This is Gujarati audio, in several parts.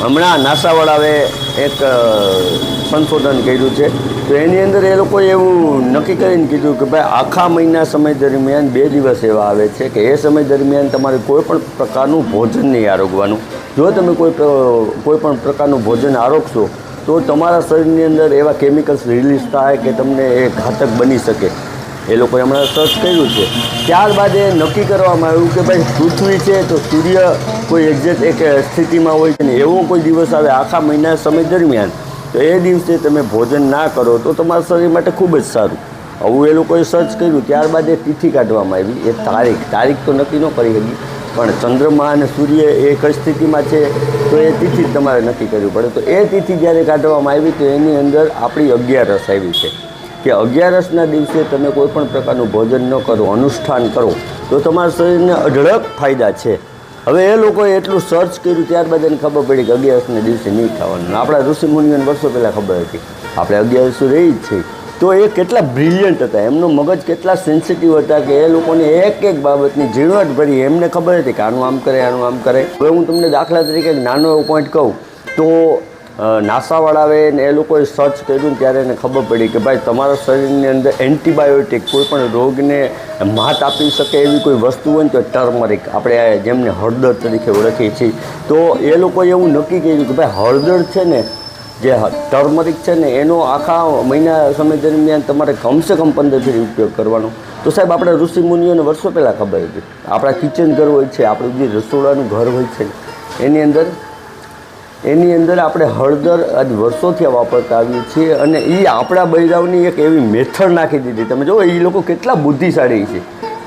હમણાં નાસાવાળાએ એક સંશોધન કર્યું છે. તો એની અંદર એ લોકોએ એવું નક્કી કરીને કીધું કે ભાઈ, આખા મહિના સમય દરમિયાન બે દિવસ એવા આવે છે કે એ સમય દરમિયાન તમારે કોઈ પણ પ્રકારનું ભોજન નહીં આરોગવાનું. જો તમે કોઈ કોઈ પણ પ્રકારનું ભોજન આરોગશો, તો તમારા શરીરની અંદર એવા કેમિકલ્સ રિલીઝ થાય કે તમને એ ઘાતક બની શકે. એ લોકોએ હમણાં સર્ચ કર્યું છે. ત્યારબાદ એ નક્કી કરવામાં આવ્યું કે ભાઈ પૃથ્વી છે તો સૂર્ય કોઈ એક્ઝેક્ટ એક સ્થિતિમાં હોય છે ને એવો કોઈ દિવસ આવે આખા મહિના સમય દરમિયાન. તો એ દિવસે તમે ભોજન ના કરો તો તમારા શરીર માટે ખૂબ જ સારું. આવું એ લોકોએ સર્ચ કર્યું. ત્યારબાદ એ તિથિ કાઢવામાં આવી. એ તારીખ. તારીખ તો નક્કી ન કરી હતી. પણ ચંદ્રમા અને સૂર્ય એ કઈ સ્થિતિમાં છે તો એ તિથિ તમારે નક્કી કરવી પડે. તો એ તિથિ જ્યારે કાઢવામાં આવી તો એની અંદર આપણી અગિયારસ આવી છે. કે અગિયારસના દિવસે તમે કોઈ પણ પ્રકારનું ભોજન ન કરો, અનુષ્ઠાન કરો, તો તમારા શરીરને અઢળક ફાયદા છે. હવે એ લોકોએ એટલું સર્ચ કર્યું, ત્યારબાદ એને ખબર પડી કે અગિયારસના દિવસે નહીં ખાવાનું. આપણા ઋષિમુનિઓને વર્ષો પહેલાં ખબર હતી. આપણે અગિયારસો રહી જ છે. તો એ કેટલા બ્રિલિયન્ટ હતા. એમનો મગજ કેટલા સેન્સિટિવ હતા કે એ લોકોને એક એક બાબતની ઝીણવટ ભરી એમને ખબર હતી કે આનું આમ કરે, આનું આમ કરે. હવે હું તમને દાખલા તરીકે નાનો એવો પોઈન્ટ કહું. તો નાસાવાળાએ ને એ લોકોએ સર્ચ કર્યું ત્યારે એને ખબર પડી કે ભાઈ તમારા શરીરની અંદર એન્ટીબાયોટિક કોઈ પણ રોગને માત આપી શકે એવી કોઈ વસ્તુ હોય ને તો ટર્મરિક, આપણે જેમને હળદર તરીકે ઓળખીએ છીએ. તો એ લોકોએ એવું નક્કી કર્યું કે ભાઈ હળદર છે ને, જે ટર્મરિક છે ને, એનો આખા મહિના સમય દરમિયાન તમારે કમસે કમ પંદર ફેરી ઉપયોગ કરવાનો. તો સાહેબ, આપણે ઋષિ મુનિઓને વર્ષો પહેલાં ખબર હતી. આપણા કિચન ઘર હોય છે, આપણું જે રસોડાનું ઘર હોય છે, એની અંદર એની અંદર આપણે હળદર આજ વર્ષોથી વાપરતા આવીએ છીએ અને એ આપણા બૈરાવની એક એવી મેથડ નાખી દીધી. તમે જુઓ એ લોકો કેટલા બુદ્ધિશાળી છે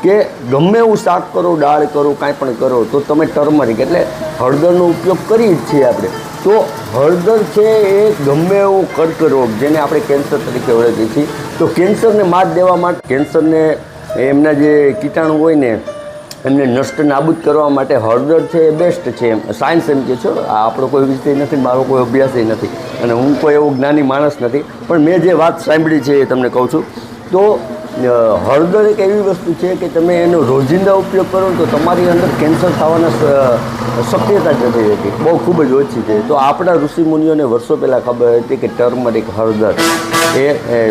કે ગમે એવું શાક કરો, દાળ કરો, કાંઈ પણ કરો, તો તમે ટર્મરિક એટલે હળદરનો ઉપયોગ કરીએ જ છીએ આપણે. તો હળદર છે એ ગમે એવું કર્કરોગ જેને આપણે કેન્સર તરીકે ઓળખીએ છીએ. તો કેન્સરને માત દેવા માટે કેન્સરને એમના જે કીટાણુ હોય ને એમને નષ્ટ નાબૂદ કરવા માટે હળદર છે, એ બેસ્ટ છે. એમ સાયન્સ એમ કે છો આ આપણો કોઈ વિષય નથી, મારો કોઈ અભ્યાસ નથી. અને હું કોઈ એવો જ્ઞાની માણસ નથી. પણ મેં જે વાત સાંભળી છે એ તમને કહું છું. તો હળદર એક એવી વસ્તુ છે કે તમે એનો રોજિંદા ઉપયોગ કરો તો તમારી અંદર કેન્સર થવાના શક્યતા જ નથી રહેતી. બહુ ખૂબ જ ઓછી છે. તો આપણા ઋષિમુનિઓને વર્ષો પહેલાં ખબર હતી કે ટર્મરિક હળદર. એ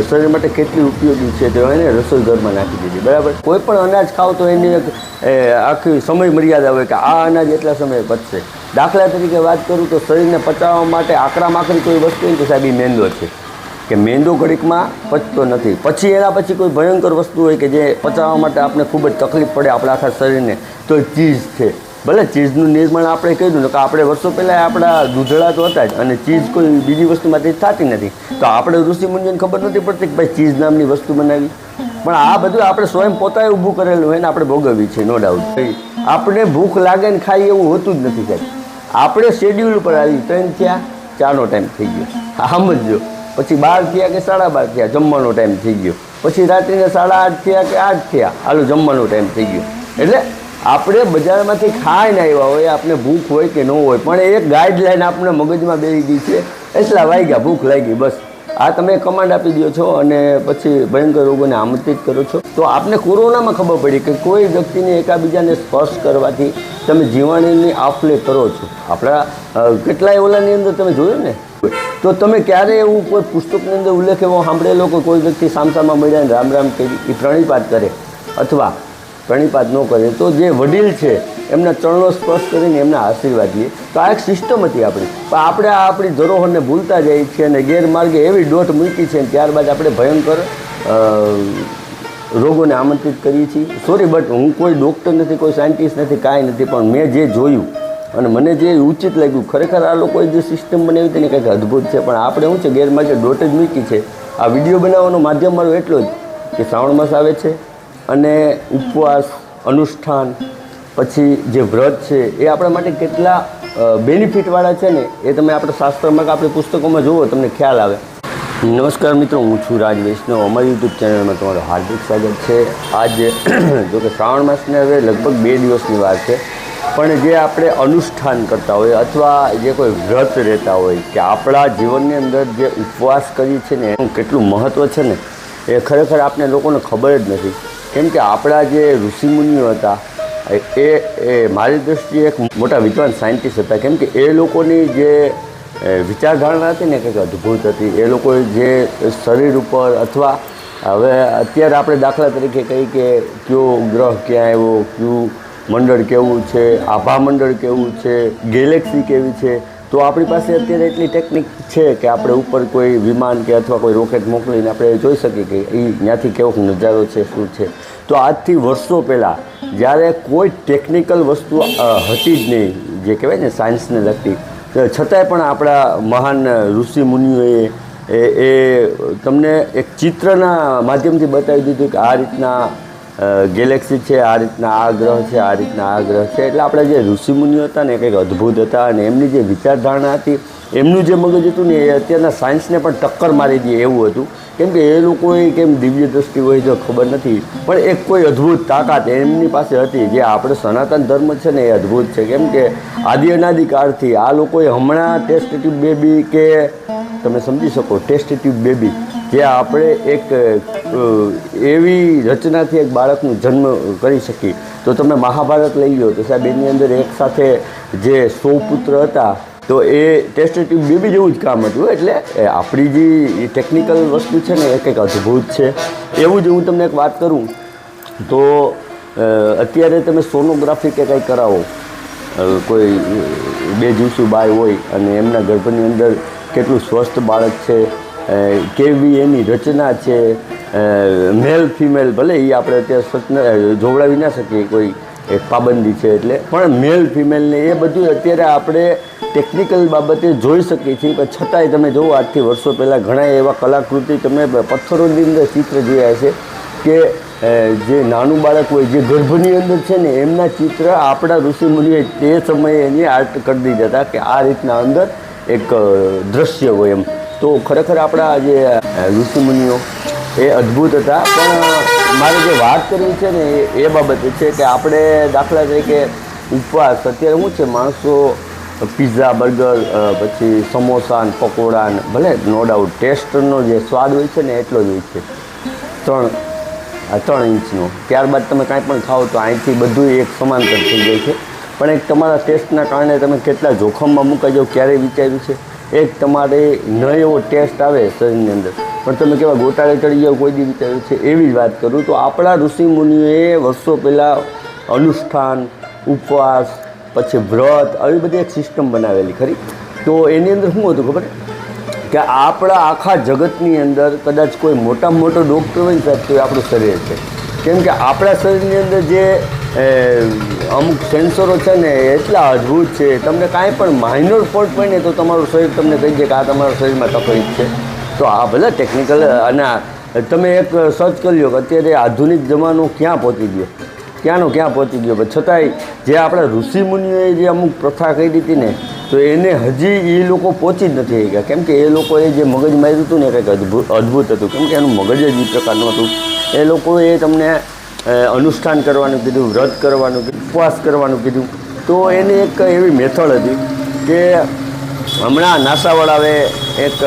શરીર માટે કેટલી ઉપયોગી છે તો એને રસોઈ ઘરમાં નાખી દીધી. બરાબર? કોઈ પણ અનાજ ખાવ તો એની એક આખી સમય મર્યાદા હોય કે આ અનાજ એટલા સમયે પચશે. દાખલા તરીકે વાત કરું તો શરીરને પચાવવા માટે આકરા માકરી કોઈ વસ્તુ હોય તો સાહેબ મેંદો છે. કે મેંદો ઘડીકમાં પચતો નથી. પછી એના પછી કોઈ ભયંકર વસ્તુ હોય કે જે પચાવવા માટે આપણે ખૂબ જ તકલીફ પડે આપણા આખા શરીરને, તો એ ચીઝ છે. ભલે ચીઝનું નિર્માણ આપણે કર્યું કે આપણે વર્ષો પહેલાં આપણા દૂધળા તો હતા જ અને ચીઝ કોઈ બીજી વસ્તુમાંથી થતી નથી. તો આપણે ઋષિમુંજન ખબર નથી પડતી કે ભાઈ ચીઝ નામની વસ્તુ બનાવી. પણ આ બધું આપણે સ્વયં પોતાએ ઊભું કરેલું હોય ને આપણે ભોગવવી છે નો ડાઉટ આપણે ભૂખ લાગે ને ખાઈ એવું હોતું જ નથી સાહેબ. આપણે શેડ્યુલ પર આવી ત્રણ થયા, ચારનો ટાઈમ થઈ ગયો. આમ જ જો. પછી બાર થયા કે સાડા બાર થયા, જમવાનો ટાઈમ થઈ ગયો. પછી રાત્રિને સાડા આઠ થયા કે આઠ થયા, હાલો જમવાનો ટાઈમ થઈ ગયો. એટલે આપણે બજારમાંથી ખાઈને આવ્યા હોય આપણે ભૂખ હોય કે ન હોય, પણ એક ગાઈડલાઈન આપણે મગજમાં બેસી ગઈ છે, એટલા વાગ્યા ભૂખ લાગી, બસ. આ તમે કમાન્ડ આપી દો છો અને પછી ભયંકર રોગોને આમંત્રિત કરો છો. તો આપને કોરોનામાં ખબર પડી કે કોઈ વ્યક્તિને એકાબીજાને સ્પર્શ કરવાથી તમે જીવાણીની આફલે કરો છો. આપણા કેટલાય ઓલાની અંદર તમે જોયું ને? તો તમે ક્યારે એવું કોઈ પુસ્તકની અંદર ઉલ્લેખ એવો સાંભળેલો કે કોઈ વ્યક્તિ સામસામાં મળ્યા ને રામ રામ કરી એ પ્રણિપાત કરે અથવા પ્રણિપાત ન કરે? તો જે વડીલ છે, એમના ચરણો સ્પર્શ કરીને એમના આશીર્વાદ લઈએ તો આ એક સિસ્ટમ હતી આપણી. પણ આપણે આ આપણી ધરોહરને ભૂલતા જઈએ છીએ અને ગેરમાર્ગે એવી ડોટ મૂકી છે ત્યારબાદ આપણે ભયંકર રોગોને આમંત્રિત કરીએ છીએ. સોરી બટ હું કોઈ ડૉક્ટર નથી, કોઈ સાયન્ટિસ્ટ નથી, કાંઈ નથી, પણ મેં જે જોયું અને મને જે ઉચિત લાગ્યું, ખરેખર આ લોકોએ જે સિસ્ટમ બનાવી તેની કંઈક અદ્ભુત છે. પણ આપણે શું છે, ગેરમાર્ગે દોટ જ મૂકી છે. આ વીડિયો બનાવવાનો માધ્યમ મારો એટલો જ કે શ્રાવણ માસ આવે છે અને ઉપવાસ, અનુષ્ઠાન, પછી જે વ્રત છે, એ આપણા માટે કેટલા બેનિફિટવાળા છે ને, એ તમે આપણા શાસ્ત્રમાં કે આપણી પુસ્તકોમાં જુઓ, તમને ખ્યાલ આવે. નમસ્કાર મિત્રો, હું છું રાજ વૈષ્ણવ. અમારી યુટ્યુબ ચેનલમાં તમારું હાર્દિક સ્વાગત છે. આજે, જો કે શ્રાવણ માસને હવે લગભગ બે દિવસની વાર છે. પણ જે આપણે અનુષ્ઠાન કરતા હોય અથવા જે કોઈ વ્રત રહેતા હોય કે આપણા જીવનની અંદર જે ઉપવાસ કરીએ છીએ ને એનું કેટલું મહત્ત્વ છે ને, એ ખરેખર આપણે લોકોને ખબર જ નથી. કેમ કે આપણા જે ઋષિમુનિઓ હતા, એ એ મારી દૃષ્ટિએ એક મોટા વિદ્વાન સાયન્ટિસ્ટ હતા. કેમ કે એ લોકોની જે વિચારધારણા હતી ને કંઈક અદ્ભુત હતી. એ લોકોએ જે શરીર ઉપર અથવા હવે અત્યારે આપણે દાખલા તરીકે કહીએ કે કયો ગ્રહ ક્યાં આવ્યો, કયું મંડળ કેવું છે? આભા મંડળ કેવું છે? ગેલેક્સી કેવી છે? તો આપણી પાસે અત્યારે એટલી ટેકનિક છે કે આપણે ઉપર કોઈ વિમાન કે અથવા કોઈ રોકેટ મોકલીને આપણે જોઈ શકીએ કે એ ત્યાંથી કેવો નજારો છે, શું છે? તો આજથી વર્ષો પહેલાં જ્યારે કોઈ ટેકનિકલ વસ્તુ હતી જ નહીં, જે કહેવાય ને સાયન્સને લગતી છતાંય પણ આપણા મહાન ઋષિ મુનિઓએ એ, તમને એક ચિત્રના માધ્યમથી બતાવી દીધું કે આ રીતના ગેલેક્સી છે, આ રીતના આ ગ્રહ છે, આ રીતના આ ગ્રહ છે. એટલે આપણે જે ઋષિમુનિઓ હતા ને કંઈક અદ્ભુત હતા અને એમની જે વિચારધારણા હતી, એમનું જે મગજ હતું ને એ અત્યારના સાયન્સને પણ ટક્કર મારી દે એવું હતું. કેમ કે એ લોકોએ કેમ દિવ્ય દ્રષ્ટિ હોય તો ખબર નથી, પણ એક કોઈ અદ્ભુત તાકાત એમની પાસે હતી. જે આપણે સનાતન ધર્મ છે ને એ અદ્ભુત છે. કેમ કે આદિ અનાદિકાળથી આ લોકોએ હમણાં ટેસ્ટ ટ્યુબ બેબી કે, તમે સમજી શકો, ટેસ્ટ ટ્યુબ બેબી, જે આપણે એક એવી રચનાથી એક બાળકનો જન્મ કરી શકી. તો તમે મહાભારત લઈ લો તો સાહેબ, એની અંદર એક સાથે જે સો પુત્ર હતા, તો એ ટેસ્ટ ટ્યુબ બેબી જેવું જ કામ હતું. એટલે આપણી જે ટેકનિકલ વસ્તુ છે ને, એ કંઈક અદ્ભુત છે. એવું જ હું તમને એક વાત કરું. તો અત્યારે તમે સોનોગ્રાફી કે કંઈ કરાવો કોઈ બે દિવસું બાય હોય અને એમના ગર્ભની અંદર કેટલું સ્વસ્થ બાળક છે કેવી એની રચના છે મેલ ફિમેલ ભલે એ આપણે અત્યારે સ્વચ્છ જોવડાવી ના શકીએ કોઈ એક પાબંદી છે એટલે. પણ મેલ ફિમેલને એ બધું અત્યારે આપણે ટેકનિકલ બાબતે જોઈ શકીએ છીએ. પણ છતાંય તમે જુઓ આજથી વર્ષો પહેલાં ઘણા એવા કલાકૃતિ તમે પથ્થરોની અંદર ચિત્ર જોયા છે કે જે નાનું બાળક હોય, જે ગર્ભની અંદર છે ને, એમના ચિત્ર આપણા ઋષિમુનિએ તે સમયે એની આર્ટ કરી દીધા હતા કે આ રીતના અંદર એક દ્રશ્ય હોય એમ. તો ખરેખર આપણા જે ઋષિમુનિઓ એ અદ્ભુત હતા. પણ મારે જે વાત કરવી છે ને એ- બાબતે છે કે આપણે દાખલા તરીકે ઉપવાસ, અત્યારે શું છે માણસો પિઝા બર્ગર પછી સમોસા ને પકોડા ને, ભલે નો ડાઉટ ટેસ્ટનો જે સ્વાદ હોય છે ને એટલો જ હોય છે. ત્રણ ત્રણ ઇંચનો. ત્યારબાદ તમે કાંઈ પણ ખાઓ તો અહીંથી બધું એક સમાંતર થઈ જાય છે. પણ એક તમારા ટેસ્ટના કારણે તમે કેટલા જોખમમાં મુકાઈ જાઓ, ક્યારેય વિચાર્યું છે? એક તમારે ન એવો ટેસ્ટ આવે શરીરની અંદર. પણ તમે કેવા ગોટાળે ચડી જાઓ, કોઈ દી છે એવી જ વાત કરું, તો આપણા ઋષિ મુનિઓએ વર્ષો પહેલાં અનુષ્ઠાન, ઉપવાસ, પછી વ્રત, આવી બધી એક સિસ્ટમ બનાવેલી, ખરી? તો એની અંદર શું હતું ખબર? કે આપણા આખા જગતની અંદર કદાચ કોઈ મોટામાં મોટો ડૉક્ટર હોય સાહેબ, તો એ આપણું શરીર છે. કેમ કે આપણા શરીરની અંદર જે અમુક સેન્સરો છે ને એટલા અદ્ભુત છે, તમને કાંઈ પણ માઇનર ફોલ્ટ હોય ને, તો તમારું શરીર તમને કહી દે કે આ તમારા શરીરમાં તકલીફ છે. તો આ ભલે ટેકનિકલ અને તમે એક સર્ચ કરી લો કે અત્યારે આધુનિક જમાનો ક્યાં પહોંચી ગયો? ક્યાંનો ક્યાં પહોંચી ગયો? છતાંય જે આપણા ઋષિમુનિઓએ જે અમુક પ્રથા કરી હતી ને તો એને હજી એ લોકો પહોંચી જ નથી ગયા કેમ કે એ લોકોએ જે મગજ માર્યું હતું ને કંઈક અદ્ભુત અદ્ભુત હતું. કેમ કે એનું મગજ જ એ પ્રકારનું હતું. એ લોકોએ તમને અનુષ્ઠાન કરવાનું કીધું વ્રત કરવાનું કીધું ઉપવાસ કરવાનું કીધું. તો એની એક એવી મેથડ હતી કે હમણાં નાસાવાળાએ એક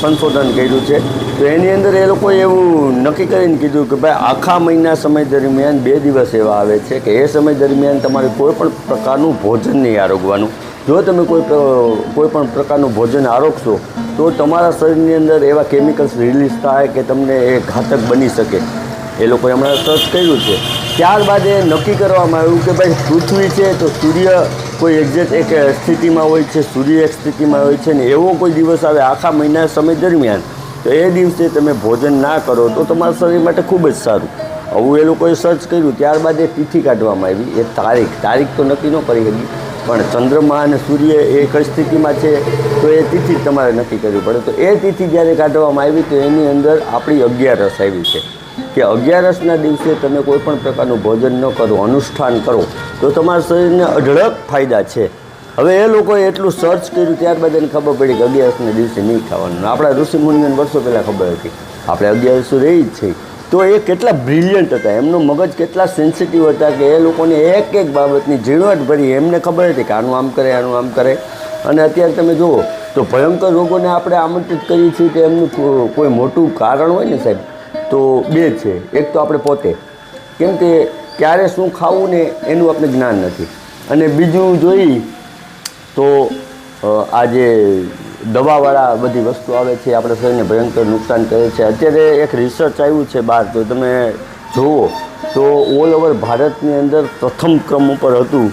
સંશોધન કર્યું છે. તો એની અંદર એ લોકોએ એવું નક્કી કરીને કીધું કે ભાઈ, આખા મહિના સમય દરમિયાન બે દિવસ એવા આવે છે કે એ સમય દરમિયાન તમારે કોઈ પણ પ્રકારનું ભોજન નહીં આરોગવાનું. જો તમે કોઈ કોઈ પણ પ્રકારનું ભોજન આરોગશો, તો તમારા શરીરની અંદર એવા કેમિકલ્સ રિલીઝ થાય કે તમને એ ઘાતક બની શકે. એ લોકોએ હમણાં સર્ચ કર્યું છે. ત્યારબાદ એ નક્કી કરવામાં આવ્યું કે ભાઈ પૃથ્વી છે તો સૂર્ય કોઈ એક્ઝેક્ટ એક સ્થિતિમાં હોય છે, સૂર્ય એક સ્થિતિમાં હોય છે ને એવો કોઈ દિવસ આવે આખા મહિના સમય દરમિયાન, તો એ દિવસે તમે ભોજન ના કરો તો તમારા શરીર માટે ખૂબ જ સારું. આવું એ લોકોએ સર્ચ કર્યું ત્યારબાદ એ તિથિ કાઢવામાં આવી, એ તારીખ તારીખ તો નક્કી ન કરી હતી, પણ ચંદ્રમા અને સૂર્ય એ કઈ સ્થિતિમાં છે, તો એ તિથિ તમારે નક્કી કરવી પડે. તો એ તિથિ જ્યારે કાઢવામાં આવી તો એની અંદર આપણી અગિયારસ આવી છે. કે અગિયારસના દિવસે તમે કોઈ પણ પ્રકારનું ભોજન ન કરો, અનુષ્ઠાન કરો, તો તમારા શરીરને અઢળક ફાયદા છે. હવે એ લોકોએ એટલું સર્ચ કર્યું, ત્યારબાદ એને ખબર પડી કે અગિયારસના દિવસે નહીં ખાવાનું. આપણા ઋષિમુનિને વર્ષો પહેલાં ખબર હતી. આપણે અગિયારસો રહી જ છે. તો એ કેટલા બ્રિલિયન્ટ હતા. એમનું મગજ કેટલા સેન્સિટિવ હતા કે એ લોકોને એક એક બાબતની ઝીણવટ ભરી એમને ખબર હતી કે આનું આમ કરે, આનું આમ કરે. અને અત્યારે તમે જુઓ, તો ભયંકર રોગોને આપણે આમંત્રિત કરીએ છીએ કે એમનું કોઈ મોટું કારણ હોય ને સાહેબ તો બે છે. એક તો આપણે પોતે. કેમ કે ક્યારે શું ખાવું ને એનું આપણે જ્ઞાન નથી. અને બીજું જોઈ તો આ જે દવાવાળા બધી વસ્તુ આવે છે, આપણે શરીરને ભયંકર નુકસાન કરે છે. અત્યારે એક રિસર્ચ આવ્યું છે બહાર, તો તમે જુઓ. તો ઓલ ઓવર ભારતની અંદર પ્રથમ ક્રમ ઉપર હતું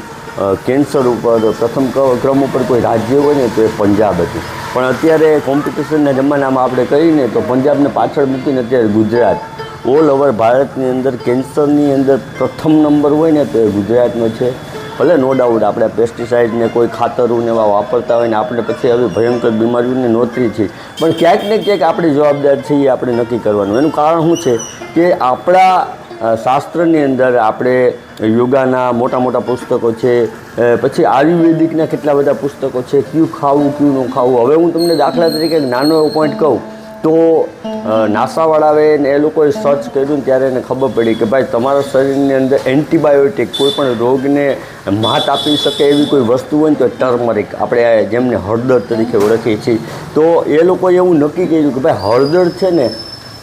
કેન્સર ઉપર, પ્રથમ ક્રમ ઉપર કોઈ રાજ્ય હોય ને તો એ પંજાબ હતું. પણ અત્યારે કોમ્પિટિશનના જમાનામાં આપણે કહીને તો પંજાબને પાછળ મૂકીને અત્યારે ગુજરાત. ઓલ ઓવર ભારતની અંદર કેન્સરની અંદર પ્રથમ નંબર હોય ને તો એ ગુજરાતનો છે. ભલે નો ડાઉટ આપણે પેસ્ટિસાઇડને કોઈ ખાતરોને એવા વાપરતા હોય ને આપણે પછી આવી ભયંકર બીમારીઓને નોતરી છે. પણ ક્યાંક ને ક્યાંક આપણી જવાબદાર છે એ આપણે નક્કી કરવાનું. એનું કારણ શું છે કે આપણા શાસ્ત્રની અંદર આપણે યોગાના મોટા મોટા પુસ્તકો છે પછી આયુર્વેદિકના કેટલા બધા પુસ્તકો છે, કયું ખાવું, કયું ન ખાવું. હવે હું તમને દાખલા તરીકે નાનો એવો પોઈન્ટ કહું. તો નાસાવાળાએ ને એ લોકોએ સર્ચ કર્યું ત્યારે એને ખબર પડી કે ભાઈ તમારા શરીરની અંદર એન્ટીબાયોટિક કોઈ પણ રોગને માત આપી શકે એવી કોઈ વસ્તુ હોય ને તો ટર્મરિક આપણે જેમને હળદર તરીકે ઓળખીએ છીએ. તો એ લોકોએ એવું નક્કી કર્યું કે ભાઈ હળદર છે ને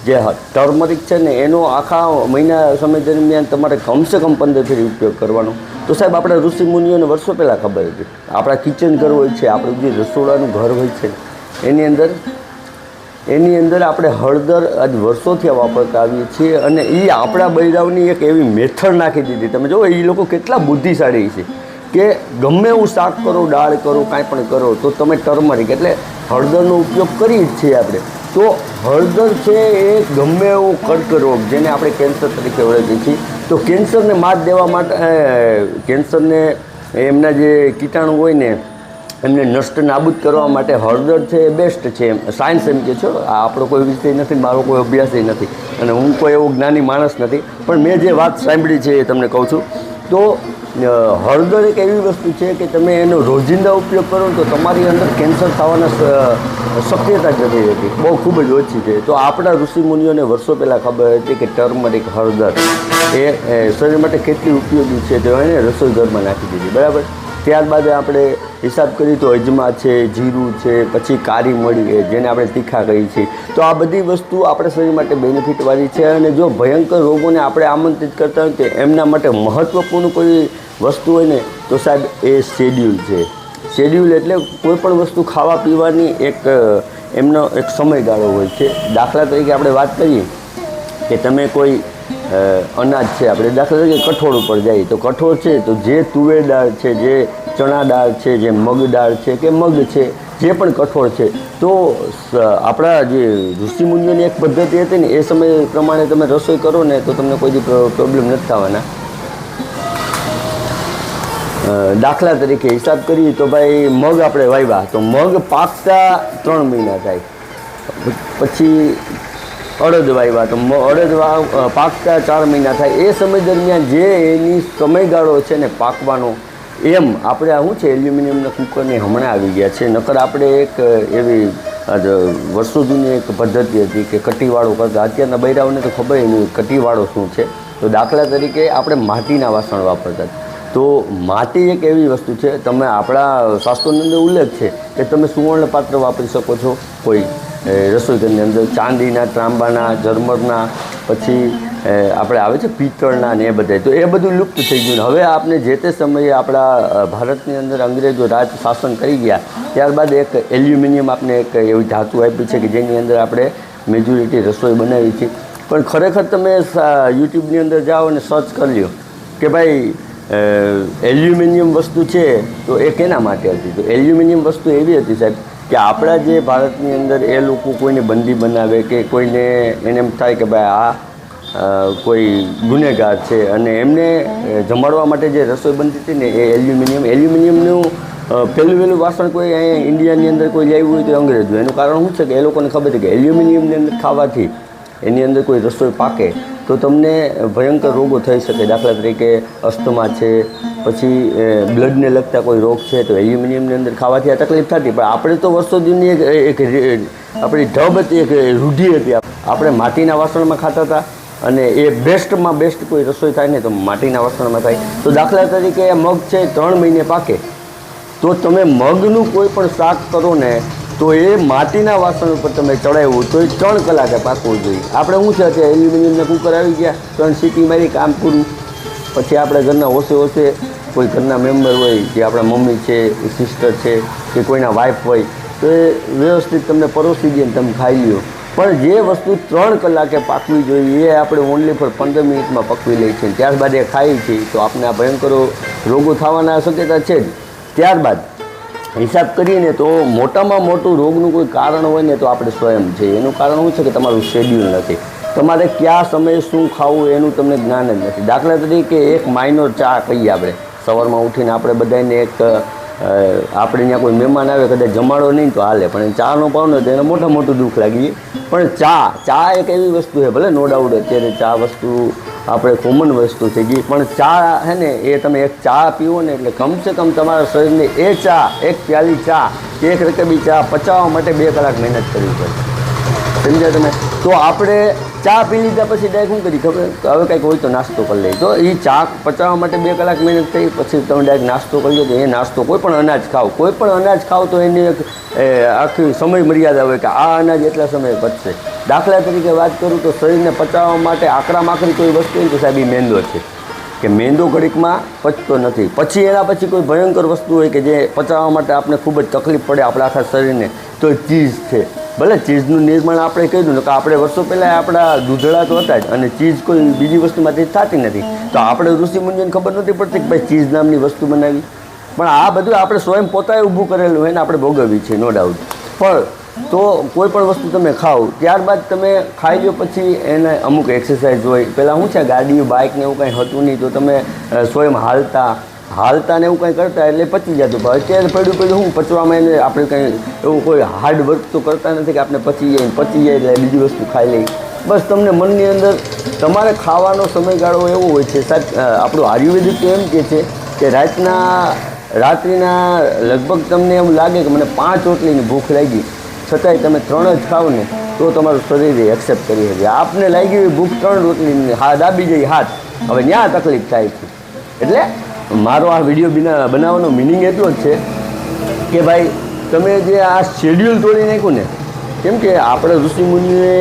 જે ટર્મરિક છે ને, એનો આખા મહિના સમય દરમિયાન તમારે કમસે કમ પંદરથી ઉપયોગ કરવાનો. તો સાહેબ, આપણા ઋષિ મુનિઓને વર્ષો પહેલાં ખબર હતી. આપણા કિચન ઘર હોય છે, આપણું જે રસોડાનું ઘર હોય છે, એની અંદર એની અંદર આપણે હળદર આજ વર્ષોથી વાપરતા આવીએ છીએ અને એ આપણા બૈરાવની એક એવી મેથડ નાખી દીધી. તમે જુઓ એ લોકો કેટલા બુદ્ધિશાળી છે કે ગમે એવું શાક કરો, દાળ કરો, કાંઈ પણ કરો, તો તમે ટર્મરિક, એટલે હળદરનો ઉપયોગ કરીએ જ છીએ આપણે. તો હળદર છે એ ગમે એવો કર્કરોગ જેને આપણે કેન્સર તરીકે ઓળખીએ છીએ. તો કેન્સરને માત દેવા માટે કેન્સરને એમના જે કીટાણુ હોય ને, એમને નષ્ટ નાબૂદ કરવા માટે હળદર છે એ બેસ્ટ છે. એમ સાયન્સ એમ કે છો આ આપણો કોઈ વિષય નથી મારો કોઈ અભ્યાસ નથી. અને હું કોઈ એવો જ્ઞાની માણસ નથી. પણ મેં જે વાત સાંભળી છે એ તમને કહું છું. તો હળદર એક એવી વસ્તુ છે કે તમે એનો રોજિંદા ઉપયોગ કરો તો તમારી અંદર કેન્સર થવાના શક્યતા જ નથી રહેતી. બહુ ખૂબ જ ઓછી છે. તો આપણા ઋષિમુનિઓને વર્ષો પહેલાં ખબર હતી કે ટર્મરિક હળદર એ શરીર માટે કેટલી ઉપયોગી છે તો એને રસોઈ ઘરમાં નાખી દીધી. બરાબર? ત્યારબાદ આપણે હિસાબ કરીએ તો અજમા છે, જીરું છે, પછી કારી મળી જેને આપણે તીખા કહીએ છીએ. તો આ બધી વસ્તુ આપણા શરીર માટે બેનિફિટવાળી છે અને જો ભયંકર રોગોને આપણે આમંત્રિત કરતા હોય તો એમના માટે મહત્ત્વપૂર્ણ કોઈ વસ્તુ હોય ને, તો સાહેબ, એ શેડ્યુલ છે. શેડ્યુલ એટલે કોઈ પણ વસ્તુ ખાવા પીવાની એક એમનો એક સમયગાળો હોય છે. દાખલા તરીકે આપણે વાત કરીએ કે તમે કોઈ અનાજ છે, આપણે દાખલા તરીકે કઠોળ ઉપર જઈએ તો કઠોળ છે, તો જે તુવેર દાળ છે, જે ચણા દાળ છે, જે મગ દાળ છે, કે મગ છે, જે પણ કઠોળ છે, તો આપણા જે ઋષિમુનિઓની એક પદ્ધતિ હતી ને, એ સમય પ્રમાણે તમે રસોઈ કરો ને, તો તમને કોઈ પ્રોબ્લેમ નથી થવાના. દાખલા તરીકે હિસાબ કરીએ તો ભાઈ મગ આપણે વાવ્યા તો મગ પાકતા ત્રણ મહિના થાય. પછી અડદ વાવ્યા તો અડદ વાવ પાકતા ચાર મહિના થાય. એ સમય દરમિયાન જે એની સમયગાળો છે ને પાકવાનો, એમ આપણે શું છે એલ્યુમિનિયમના કુકરને હમણાં આવી ગયા છે. નકર આપણે એક એવી વર્ષો જૂની એક પદ્ધતિ હતી કે કટીવાળો કરતા અત્યારના બૈરાઓને તો ખબર નહીં કટીવાળો શું છે. તો દાખલા તરીકે આપણે માટીના વાસણ વાપરતા તો માટી એક એવી વસ્તુ છે, તમે આપણા શાસ્ત્રોની અંદર ઉલ્લેખ છે કે તમે સુવર્ણ પાત્ર વાપરી શકો છો. કોઈ રસોઈઘરની અંદર ચાંદીના, ત્રાંબાના, ઝરમરના, પછી આપણે આવે છે પિત્તળના ને એ બધા તો એ બધું લુપ્ત થઈ ગયું. હવે આપણે જે તે સમયે આપણા ભારતની અંદર અંગ્રેજો રાજ શાસન કરી ગયા, ત્યારબાદ એક એલ્યુમિનિયમ આપણે એક એવી ધાતુ આપી છે કે જેની અંદર આપણે મેજોરિટી રસોઈ બનાવી છે. પણ ખરેખર તમે યુટ્યુબની અંદર જાઓ અને સર્ચ કરી લ્યો કે ભાઈ એલ્યુમિનિયમ વસ્તુ છે, તો એ કેના માટે હતી? તો એલ્યુમિનિયમ વસ્તુ એવી હતી સાહેબ, કે આપણા જે ભારતની અંદર એ લોકો કોઈને બંદી બનાવે કે કોઈને એને એમ થાય કે ભાઈ આ કોઈ ગુનેગાર છે અને એમને જમાડવા માટે જે રસોઈ બનતી હતી ને એ એલ્યુમિનિયમ, એલ્યુમિનિયમનું પહેલું વહેલું વાસણ કોઈ અહીંયા ઇન્ડિયાની અંદર કોઈ લેવું હોય તો અંગ્રેજો એનું કારણ શું છે કે એ લોકોને ખબર છે કે એલ્યુમિનિયમની અંદર ખાવાથી એની અંદર કોઈ રસોઈ પાકે. તો તમને ભયંકર રોગો થઈ શકે. દાખલા તરીકે અસ્થમા છે, પછી બ્લડને લગતા કોઈ રોગ છે, તો એલ્યુમિનિયમની અંદર ખાવાથી આ તકલીફ થતી. પણ આપણે તો વર્ષો જૂની એક આપણી ઢબ હતી, એક રૂઢિ હતી. આપણે માટીના વાસણમાં ખાતા હતા અને એ બેસ્ટમાં બેસ્ટ કોઈ રસોઈ થાય ને તો માટીના વાસણમાં થાય. તો દાખલા તરીકે મગ છે, ત્રણ મહિને પાકે. તો તમે મગનું કોઈ પણ શાક કરો ને તો એ માટીના વાસણ ઉપર તમે ચડાવ્યું તો એ ત્રણ કલાકે પાકવું જોઈએ. આપણે શું છે કે એલ્યુમિનિયમના કુકર આવી ગયા, ત્રણ સીટી મારી કામ પૂરું. પછી આપણે ઘરના ઓછે ઓછે કોઈ ઘરના મેમ્બર હોય, જે આપણા મમ્મી છે સિસ્ટર છે, કે કોઈના વાઈફ હોય, તો એ વ્યવસ્થિત તમને પરોસી દે તમે ખાઈ લ્યો. પણ જે વસ્તુ ત્રણ કલાકે પાકવી જોઈએ, એ આપણે ઓનલી ફોર પંદર મિનિટમાં પકવી લઈએ છીએ. ત્યારબાદ એ ખાઈએ છીએ તો આપણે આ ભયંકરો રોગો થવાના શક્યતા છે જ. ત્યારબાદ હિસાબ કરીએ ને તો મોટામાં મોટું રોગનું કોઈ કારણ હોય ને તો આપણે સ્વયં છે. એનું કારણ શું છે કે તમારું શેડ્યુલ નથી. તમારે કયા સમયે શું ખાવું એનું તમને જ્ઞાન જ નથી. દાખલા તરીકે એક માઇનોર ચા કહીએ આપણે. સવારમાં ઉઠીને આપણે બધાને એક આપણે ત્યાં કોઈ મહેમાન આવે, કદાચ જમાડો નહીં તો હાલે. પણ એ ચા નો પાવ ને તો એને મોટા મોટું દુઃખ લાગીએ પણ ચા ચા એક એવી વસ્તુ છે, ભલે નો ડાઉટ અત્યારે ચા વસ્તુ આપણે કોમન વસ્તુ થઈ ગઈ પણ ચા હે ને, એ તમે એક ચા પીવો ને, એટલે કમસે કમ તમારા શરીરને એ ચા, એક પ્યાલી ચા એક રકબી ચા પચાવવા માટે બે કલાક મહેનત કરવી પડે. સમજ્યા તમે? તો આપણે ચા પી લીધા પછી ડાયરેક્ટ શું કરી, ખબર? હવે કંઈક હોય તો નાસ્તો કરી લે તો એ ચા પચાવવા માટે બે કલાક મહેનત થઈ, પછી તમે ડાયરેક્ટ નાસ્તો કરી લો. તો એ નાસ્તો કોઈ પણ અનાજ ખાઓ. કોઈ પણ અનાજ ખાઓ તો એની એક આખી સમય મર્યાદા હોય કે આ અનાજ એટલા સમયે પચશે. દાખલા તરીકે વાત કરું તો શરીરને પચાવવા માટે આકરા માકરી કોઈ વસ્તુ હોય તો સાહેબ એ મેંદો છે. કે મેંદો ઘડીકમાં પચતો નથી. પછી એના પછી કોઈ ભયંકર વસ્તુ હોય કે જે પચાવવા માટે આપણે ખૂબ જ તકલીફ પડે આપણા આખા શરીરને, તો એ ચીઝ છે. ભલે ચીઝનું નિર્માણ આપણે કહ્યું કે આપણે વર્ષો પહેલાં આપણા દૂધળા તો હતા જ અને ચીઝ કોઈ બીજી વસ્તુમાંથી થતી નથી. તો આપણે ઋષિમુંજન ખબર નથી પડતી કે ભાઈ ચીઝ નામની વસ્તુ બનાવી. પણ આ બધું આપણે સ્વયં પોતાએ ઊભું કરેલું હોય ને આપણે ભોગવવી છે નો ડાઉટ પણ તો કોઈ પણ વસ્તુ તમે ખાઓ, ત્યારબાદ તમે ખાઈ લો પછી એને અમુક એક્સરસાઇઝ હોય. પહેલાં શું છે, ગાડી બાઇક ને એવું કંઈ હતું નહીં, તો તમે સ્વયં હાલતા હાલતા ને એવું કંઈ કરતા એટલે પચી જતું. પણ અત્યારે પડ્યું પડ્યું હું, પચવામાં એને આપણે કંઈ એવું કોઈ હાર્ડ વર્ક તો કરતા નથી કે આપણે પચી જાય પચી જાય એટલે બીજી વસ્તુ ખાઈ લઈ બસ તમને મનની અંદર તમારે ખાવાનો સમયગાળો એવો હોય છે. સાહેબ આપણું આયુર્વેદિક તો એમ કહે છે કે રાતના, રાત્રિના લગભગ તમને એવું લાગે કે મને પાંચ રોટલીની ભૂખ લાગી. છતાંય તમે ત્રણ જ ખાવ ને, તો તમારું શરીર એક્સેપ્ટ કરી શકે. આપને લાગી હોય ભૂખ ત્રણ રોટલી હા દાબી જઈ હાથ. હવે ત્યાં તકલીફ થાય છે? એટલે મારો આ વીડિયો બિના બનાવવાનો મિનિંગ એટલો જ છે કે ભાઈ, તમે જે આ શેડ્યુલ તોડી નાખ્યું ને, કેમ કે આપણે ઋષિમુનિએ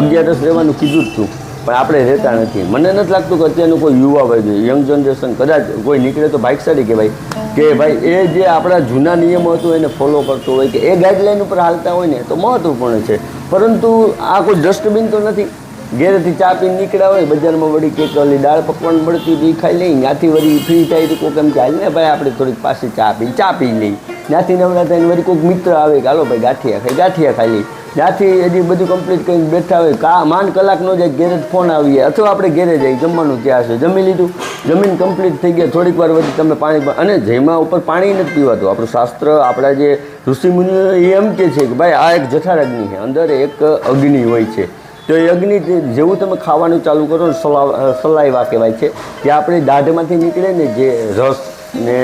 અગિયારસ રહેવાનું કીધું જ હતું. પણ આપણે રહેતા નથી. મને નથી લાગતું કે અત્યારનું કોઈ યુવા હોય યંગ જનરેશન કદાચ કોઈ નીકળે તો ભાગશાળી કહેવાય. કે ભાઈ, એ જે આપણા જૂના નિયમો હતો એને ફોલો કરતો હોય કે એ ગાઈડલાઈન ઉપર હાલતા હોય ને તો મહત્વપૂર્ણ છે. પરંતુ આ કોઈ ડસ્ટબિન તો નથી. ઘેરેથી ચા પીને નીકળ્યા હોય, બજારમાં વળી કેક ઓલી દાળ પકવાન મળતી હતી ખાઈ લઈ, ત્યાંથી વળી ફ્રી થાય તો કોઈક એમ કે ને ભાઈ, આપણે થોડીક પાસે ચા પી ચા પી લઈ. ત્યાંથી નવરા થઈને વળી કોઈક મિત્ર આવે કે, હાલો ભાઈ, ગાંઠિયા ખાઈ ગાંઠિયા ખાઈ લઈ. ત્યાંથી હજી બધું કમ્પ્લીટ કરીને બેઠા હોય, કા માંડ કલાક નો જાય, ઘેરે ફોન આવીએ અથવા આપણે ઘેરે જઈએ જમવાનું ત્યાં છે જમી લીધું, જમીન કમ્પ્લીટ થઈ ગયા, થોડીક વાર પછી તમે પાણી અને જેમાં ઉપર પાણી નથી પીવાતું, આપણું શાસ્ત્ર, આપણા જે ઋષિમુનિઓ એ એમ કે છે કે, ભાઈ, આ એક જઠાર છે, અંદર એક અગ્નિ હોય છે. તો એ અગ્નિ જેવું તમે ખાવાનું ચાલુ કરો ને સલાઈવા કહેવાય છે જે આપણે દાઢમાંથી નીકળે ને જે રસ ને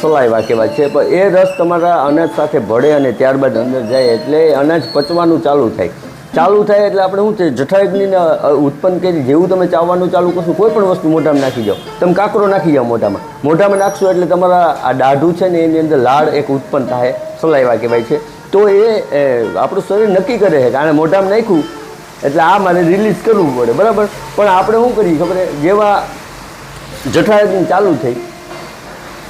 સલાઈવા કહેવાય છે પણ એ રસ તમારા અનાજ સાથે ભળે અને ત્યારબાદ અંદર જાય એટલે અનાજ પચવાનું ચાલુ થાય. ચાલુ થાય એટલે આપણે શું છે જઠરાગ્નિને ઉત્પન્ન કરી જેવું તમે ચાવવાનું ચાલુ કરશો કોઈ પણ વસ્તુ મોઢામાં નાખી જાઓ. તમે કાકરો નાખી જાઓ મોઢામાં. મોઢામાં નાખશો એટલે તમારા આ દાઢું છે ને એની અંદર લાળ એક ઉત્પન્ન થાય સલાઈવા કહેવાય છે. તો એ, આપણું શરીર નક્કી કરે છે કારણ મોઢામાં નાખ્યું એટલે આ મારે રિલીઝ કરવું પડે, બરાબર? પણ આપણે શું કરીએ, ખબર જેવા જઠરાગ્નિ ચાલુ થઈ,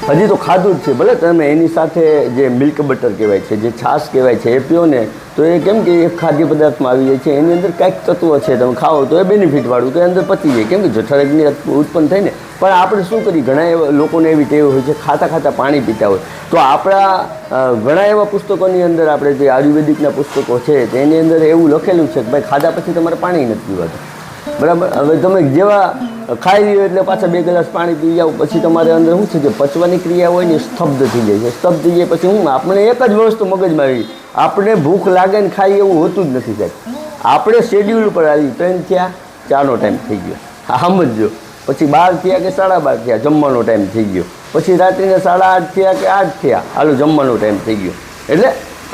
હજી તો ખાધું જ છે, ભલે તમે એની સાથે જે મિલ્ક બટર કહેવાય છે, જે છાશ કહેવાય છે, એ પીઓ ને, તો એ કેમ કે એ ખાદ્ય પદાર્થમાં આવી જાય છે, એની અંદર કાંઈક તત્વ છે, તમે ખાઓ તો એ બેનિફિટવાળું તો એ અંદર પતી જાય. કેમ કે જઠરાગ્નિ ઉત્પન્ન થઈને પણ આપણે શું કરીએ? ઘણા એવા લોકોને એવી ટેવ હોય છે, ખાતા ખાતા પાણી પીતા હોય. તો આપણા ઘણા એવા પુસ્તકોની અંદર આપણે જે આયુર્વેદિકના પુસ્તકો છે, તેની અંદર એવું લખેલું છે કે ભાઈ, ખાધા પછી તમારે પાણી નથી પીવાતું બરાબર? હવે તમે જેવા ખાઈ લ્યો એટલે પાછા બે ગ્લાસ પાણી પી જાઓ પછી તમારે અંદર શું છે કે પચવાની ક્રિયા હોય ને સ્તબ્ધ થઈ જાય છે. સ્તબ્ધ થઈ જાય પછી હું, આપણે એક જ વસ્તુ મગજમાં આવી. આપણે ભૂખ લાગે ને ખાઈ એવું હોતું જ નથી સાહેબ. આપણે શેડ્યુલ પર આવી ત્રણ થયા ચારનો ટાઈમ થઈ ગયો. સમજો પછી બાર થયા કે સાડા બાર થયા, જમવાનો ટાઈમ થઈ ગયો. પછી રાત્રિના સાડા આઠ થયા કે આઠ થયા, હાલો જમવાનો ટાઈમ થઈ ગયો. એટલે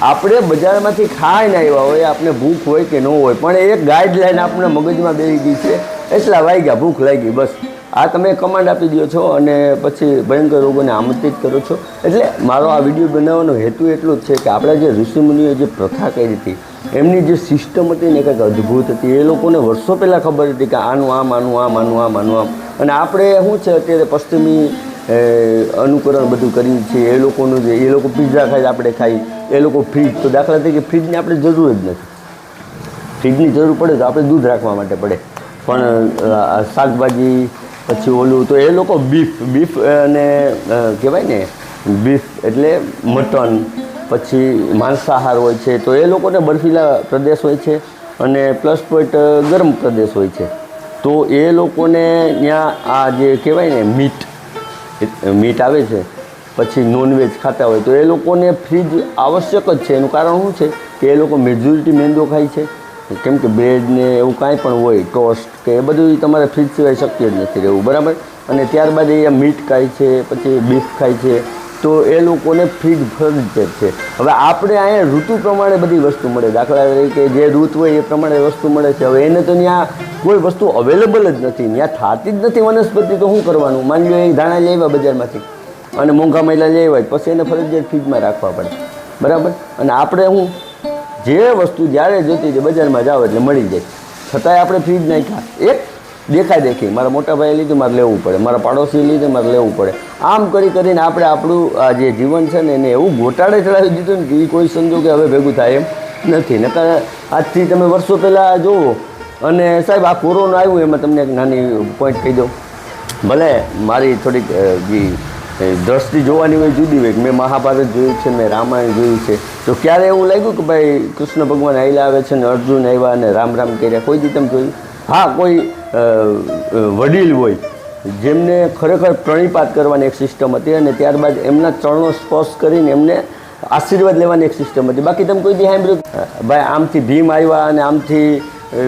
આપણે બજારમાંથી ખાઈને આવ્યા હોય આપણે ભૂખ હોય કે ન હોય, પણ એક ગાઈડલાઈન આપણે મગજમાં બેસી ગઈ છે, એટલા વાગ્યા ભૂખ લાગી, બસ. આ તમે કમાન્ડ આપી દો છો અને પછી ભયંકર રોગોને આમંત્રિત કરો છો. એટલે મારો આ વીડિયો બનાવવાનો હેતુ એટલો જ છે કે આપણા જે ઋષિમુનિઓએ જે પ્રથા કરી હતી એમની જે સિસ્ટમ હતી ને કંઈક અદ્ભુત હતી. એ લોકોને વર્ષો પહેલાં ખબર હતી કે આનું આમ આનું આમ આનું આમ આનું આમ. અને આપણે શું છે, અત્યારે પશ્ચિમી અનુકરણ બધું કરીએ છીએ એ લોકોનું જે, એ લોકો પીઝા ખાય, આપણે ખાઈ. એ લોકો ફ્રીજ તો દાખલા તરીકે ફ્રીજની આપણે જરૂર જ નથી. ફ્રીજની જરૂર પડે તો આપણે દૂધ રાખવા માટે પડે. પણ શાકભાજી, પછી ઓલું તો એ લોકો બીફ બીફ અને કહેવાય ને બીફ એટલે મટન પછી માંસાહાર હોય છે, તો એ લોકોને બર્ફીલા પ્રદેશ હોય છે અને પ્લસ પોઈન્ટ ગરમ પ્રદેશ હોય છે. તો એ લોકોને ત્યાં આ જે કહેવાય ને મીટ મીટ આવે છે, પછી નોનવેજ ખાતા હોય, તો એ લોકોને ફ્રીજ આવશ્યક જ છે. એનું કારણ શું છે કે એ લોકો મેજોરિટી મેંદો ખાય છે. કેમ કે બ્રેડ ને એવું કાંઈ પણ હોય ટોસ્ટ કે એ બધું તમારે ફ્રીજ સિવાય શક્ય જ નથી રહેવું, બરાબર? અને ત્યારબાદ એ મીટ ખાય છે, પછી બીફ ખાય છે તો એ લોકોને ફ્રીજ ફરજિયાત છે. હવે આપણે અહીંયા ઋતુ પ્રમાણે બધી વસ્તુ મળે. દાખલા તરીકે જે ઋતુ હોય એ પ્રમાણે વસ્તુ મળે છે. હવે એને તો ત્યાં કોઈ વસ્તુ અવેલેબલ જ નથી. ત્યાં થતી જ નથી વનસ્પતિ, તો શું કરવાનું? માની લો એ ધાણા લઈ આવ્યા બજારમાંથી. અને મોંઘા મહિલા લઈ આવ્યા. પછી એને ફરજિયાત ફ્રીજમાં રાખવા પડે. બરાબર? અને આપણે હું જે વસ્તુ જ્યારે જોતી છે બજારમાં જાઓ એટલે મળી જાય. છતાંય આપણે ફ્રીજ નાખ્યા. એક દેખાય દેખી. મારા મોટા ભાઈએ લીધું, મારે લેવું પડે. મારા પાડોશી લીધું, મારે લેવું પડે. આમ કરી કરીને આપણે આપણું, આ જે જીવન છે ને, એને એવું ગોટાળે ચડાવી દીધું ને કે એ કોઈ સંજોગે હવે ભેગું થાય એમ નથી. નકર આજથી તમે વર્ષો પહેલાં જુઓ અને સાહેબ, આ કોરોના આવ્યું, એમાં તમને એક નાની પોઈન્ટ કહી દઉં. ભલે મારી થોડીક જે દ્રષ્ટિ જોવાની હોય જુદી હોય, મેં મહાભારત જોયું છે, મેં રામાયણ જોયું છે. તો ક્યારે એવું લાગ્યું કે ભાઈ કૃષ્ણ ભગવાન આવેલા આવે છે ને અર્જુન આવ્યા અને રામ રામ કર્યા? કોઈ દી તમે જોયું? હા, કોઈ વડીલ હોય, જેમને ખરેખર પ્રણિપાત કરવાની એક સિસ્ટમ હતી અને ત્યારબાદ એમના ચરણો સ્પર્શ કરીને એમને આશીર્વાદ લેવાની એક સિસ્ટમ હતી. બાકી તમે કોઈ દી સાંભળ્યું? ભાઈ, આમથી ભીમ આવ્યા અને આમથી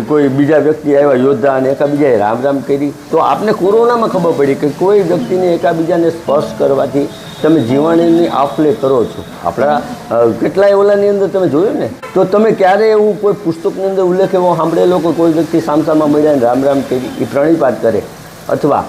કોઈ બીજા વ્યક્તિ આવ્યા, યોદ્ધા અને એકાબીજાએ રામ રામ કરી. તો આપને કોરોનામાં ખબર પડી કે કોઈ વ્યક્તિને એકાબીજાને સ્પર્શ કરવાથી તમે જીવાણીની આફલે કરો છો. આપણા કેટલાય ઓલાની અંદર તમે જોયું ને? તો તમે ક્યારે એવું કોઈ પુસ્તકની અંદર ઉલ્લેખ એવો સાંભળેલો કે કોઈ વ્યક્તિ સામસામાં મળ્યા રામ રામ કરી? એ પ્રણિપાત કરે. અથવા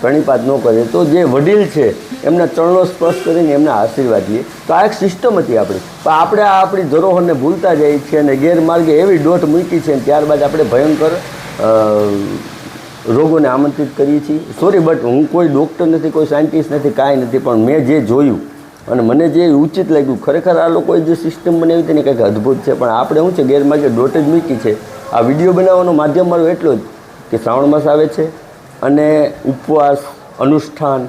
પ્રણીપાત ન કરે, તો જે વડીલ છે, એમના ચરણો સ્પર્શ કરીને એમને આશીર્વાદ દઈએ તો આ એક સિસ્ટમ હતી આપણી. પણ આપણે આ આપણી ધરોહરને ભૂલતા જઈએ છીએ અને ગેરમાર્ગે એવી ડોટ મૂકી છે અને ત્યારબાદ આપણે ભયંકર રોગોને આમંત્રિત કરીએ છીએ. સોરી બટ હું કોઈ ડૉક્ટર નથી, કોઈ સાયન્ટિસ્ટ નથી, કાંઈ નથી, પણ મેં જે જોયું અને મને જે ઉચિત લાગ્યું, ખરેખર આ લોકોએ જે સિસ્ટમ બનાવી હતી ને કંઈક અદ્ભુત છે. પણ આપણે શું છે, ગેરમાર્ગે દોટ જ મૂકી છે. આ વીડિયો બનાવવાનો માધ્યમ મારો એટલો જ કે શ્રાવણ માસ આવે છે અને ઉપવાસ, અનુષ્ઠાન,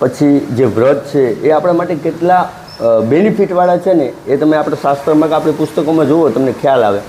પછી જે વ્રત છે, એ આપણા માટે કેટલા બેનિફિટવાળા છે ને, એ તમે આપણે શાસ્ત્રમાં કે આપણે પુસ્તકોમાં જુઓ, તમને ખ્યાલ આવે.